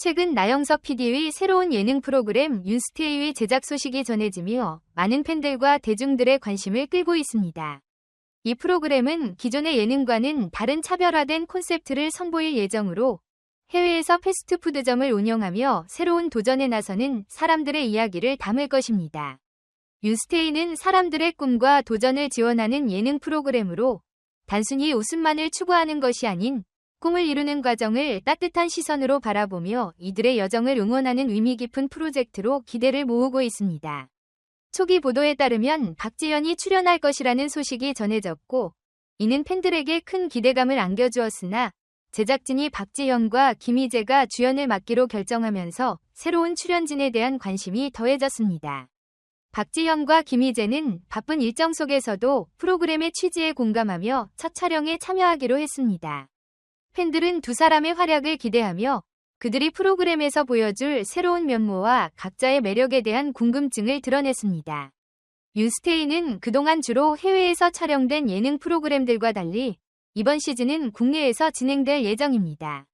최근 나영석 PD의 새로운 예능 프로그램 윤스테이의 제작 소식이 전해지며 많은 팬들과 대중들의 관심을 끌고 있습니다. 이 프로그램은 기존의 예능과는 다른 차별화된 콘셉트를 선보일 예정으로 해외에서 패스트푸드점을 운영하며 새로운 도전에 나서는 사람들의 이야기를 담을 것입니다. 윤스테이는 사람들의 꿈과 도전을 지원하는 예능 프로그램으로 단순히 웃음만을 추구하는 것이 아닌 꿈을 이루는 과정을 따뜻한 시선으로 바라보며 이들의 여정을 응원하는 의미 깊은 프로젝트로 기대를 모으고 있습니다. 초기 보도에 따르면 박지현이 출연할 것이라는 소식이 전해졌고 이는 팬들에게 큰 기대감을 안겨주었으나 제작진이 박지현과 김희재가 주연을 맡기로 결정하면서 새로운 출연진에 대한 관심이 더해졌습니다. 박지현과 김희재는 바쁜 일정 속에서도 프로그램의 취지에 공감하며 첫 촬영에 참여하기로 했습니다. 팬들은 두 사람의 활약을 기대하며 그들이 프로그램에서 보여줄 새로운 면모와 각자의 매력에 대한 궁금증을 드러냈습니다. 윤스테이는 그동안 주로 해외에서 촬영된 예능 프로그램들과 달리 이번 시즌은 국내에서 진행될 예정입니다.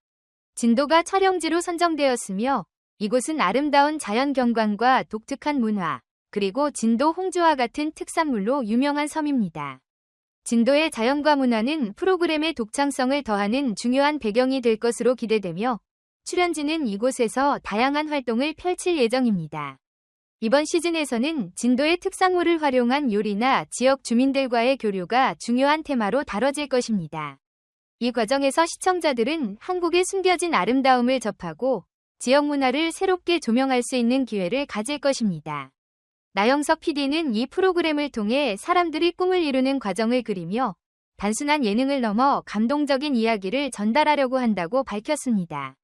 진도가 촬영지로 선정되었으며 이곳은 아름다운 자연 경관과 독특한 문화, 그리고 진도 홍주와 같은 특산물로 유명한 섬입니다. 진도의 자연과 문화는 프로그램의 독창성을 더하는 중요한 배경이 될 것으로 기대되며 출연진은 이곳에서 다양한 활동을 펼칠 예정입니다. 이번 시즌에서는 진도의 특산물을 활용한 요리나 지역 주민들과의 교류가 중요한 테마로 다뤄질 것입니다. 이 과정에서 시청자들은 한국의 숨겨진 아름다움을 접하고 지역 문화를 새롭게 조명할 수 있는 기회를 가질 것입니다. 나영석 PD는 이 프로그램을 통해 사람들이 꿈을 이루는 과정을 그리며 단순한 예능을 넘어 감동적인 이야기를 전달하려고 한다고 밝혔습니다.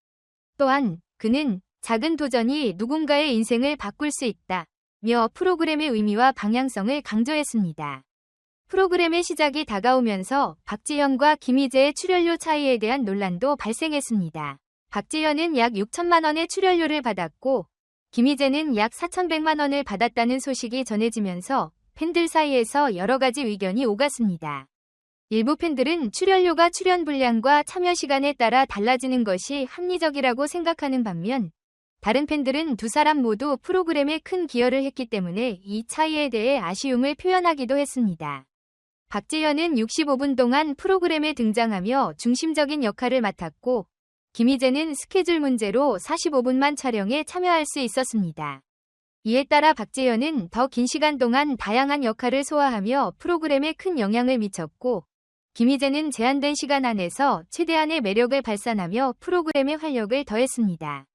또한 그는 작은 도전이 누군가의 인생을 바꿀 수 있다. 며 프로그램의 의미와 방향성을 강조했습니다. 프로그램의 시작이 다가오면서 박지현과 김희재의 출연료 차이에 대한 논란도 발생했습니다. 박지현은 약 6천만 원의 출연료를 받았고 김희재는 약 4,100만 원을 받았다는 소식이 전해지면서 팬들 사이에서 여러 가지 의견이 오갔습니다. 일부 팬들은 출연료가 출연 분량과 참여 시간에 따라 달라지는 것이 합리적이라고 생각하는 반면 다른 팬들은 두 사람 모두 프로그램에 큰 기여를 했기 때문에 이 차이에 대해 아쉬움을 표현하기도 했습니다. 박재현은 65분 동안 프로그램에 등장하며 중심적인 역할을 맡았고 김희재는 스케줄 문제로 45분만 촬영에 참여할 수 있었습니다. 이에 따라 박재현은 더 긴 시간 동안 다양한 역할을 소화하며 프로그램에 큰 영향을 미쳤고 김희재는 제한된 시간 안에서 최대한의 매력을 발산하며 프로그램의 활력을 더했습니다.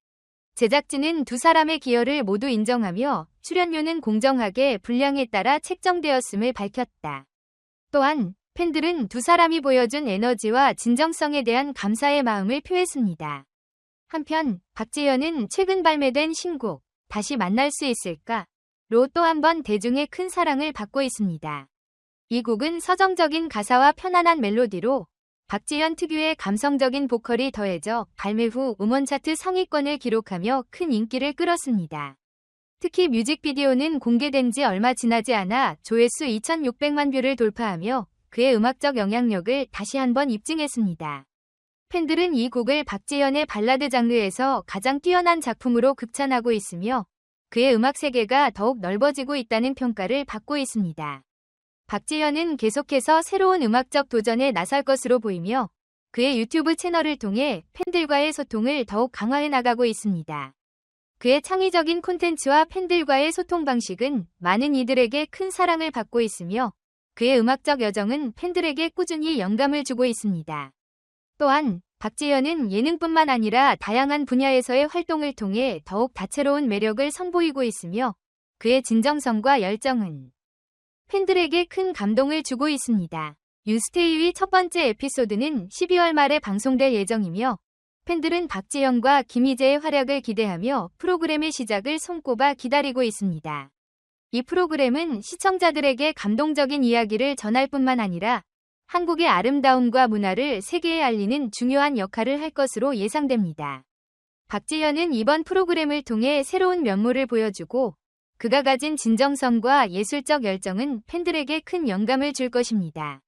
제작진은 두 사람의 기여를 모두 인정하며 출연료는 공정하게 분량에 따라 책정되었음을 밝혔다. 또한 팬들은 두 사람이 보여준 에너지와 진정성에 대한 감사의 마음을 표했습니다. 한편 박재현은 최근 발매된 신곡 다시 만날 수 있을까? 로 또 한 번 대중의 큰 사랑을 받고 있습니다. 이 곡은 서정적인 가사와 편안한 멜로디로 박지현 특유의 감성적인 보컬이 더해져 발매 후 음원 차트 상위권을 기록하며 큰 인기를 끌었습니다. 특히 뮤직비디오는 공개된 지 얼마 지나지 않아 조회수 2,600만 뷰를 돌파하며 그의 음악적 영향력을 다시 한번 입증했습니다. 팬들은 이 곡을 박재현의 발라드 장르에서 가장 뛰어난 작품으로 극찬하고 있으며 그의 음악 세계가 더욱 넓어지고 있다는 평가를 받고 있습니다. 박재현은 계속해서 새로운 음악적 도전에 나설 것으로 보이며 그의 유튜브 채널을 통해 팬들과의 소통을 더욱 강화해 나가고 있습니다. 그의 창의적인 콘텐츠와 팬들과의 소통 방식은 많은 이들에게 큰 사랑을 받고 있으며 그의 음악적 여정은 팬들에게 꾸준히 영감을 주고 있습니다. 또한 박재현은 예능뿐만 아니라 다양한 분야에서의 활동을 통해 더욱 다채로운 매력을 선보이고 있으며 그의 진정성과 열정은 팬들에게 큰 감동을 주고 있습니다. 윤스테이의 첫 번째 에피소드는 12월 말에 방송될 예정이며 팬들은 박재현과 김희재의 활약을 기대하며 프로그램의 시작을 손꼽아 기다리고 있습니다. 이 프로그램은 시청자들에게 감동적인 이야기를 전할 뿐만 아니라 한국의 아름다움과 문화를 세계에 알리는 중요한 역할을 할 것으로 예상됩니다. 박지현은 이번 프로그램을 통해 새로운 면모를 보여주고 그가 가진 진정성과 예술적 열정은 팬들에게 큰 영감을 줄 것입니다.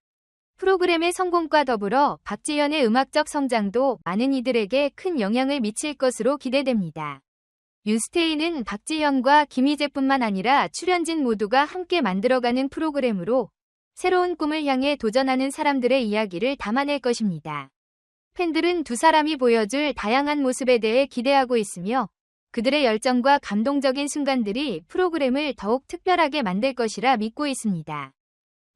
프로그램의 성공과 더불어 박지현의 음악적 성장도 많은 이들에게 큰 영향을 미칠 것으로 기대됩니다. 윤스테이는 박지현과 김희재뿐만 아니라 출연진 모두가 함께 만들어가는 프로그램으로 새로운 꿈을 향해 도전하는 사람들의 이야기를 담아낼 것입니다. 팬들은 두 사람이 보여줄 다양한 모습에 대해 기대하고 있으며 그들의 열정과 감동적인 순간들이 프로그램을 더욱 특별하게 만들 것이라 믿고 있습니다.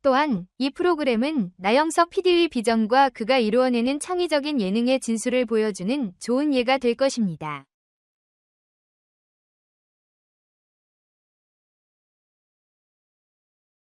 또한 이 프로그램은 나영석 PD의 비전과 그가 이루어내는 창의적인 예능의 진수를 보여주는 좋은 예가 될 것입니다.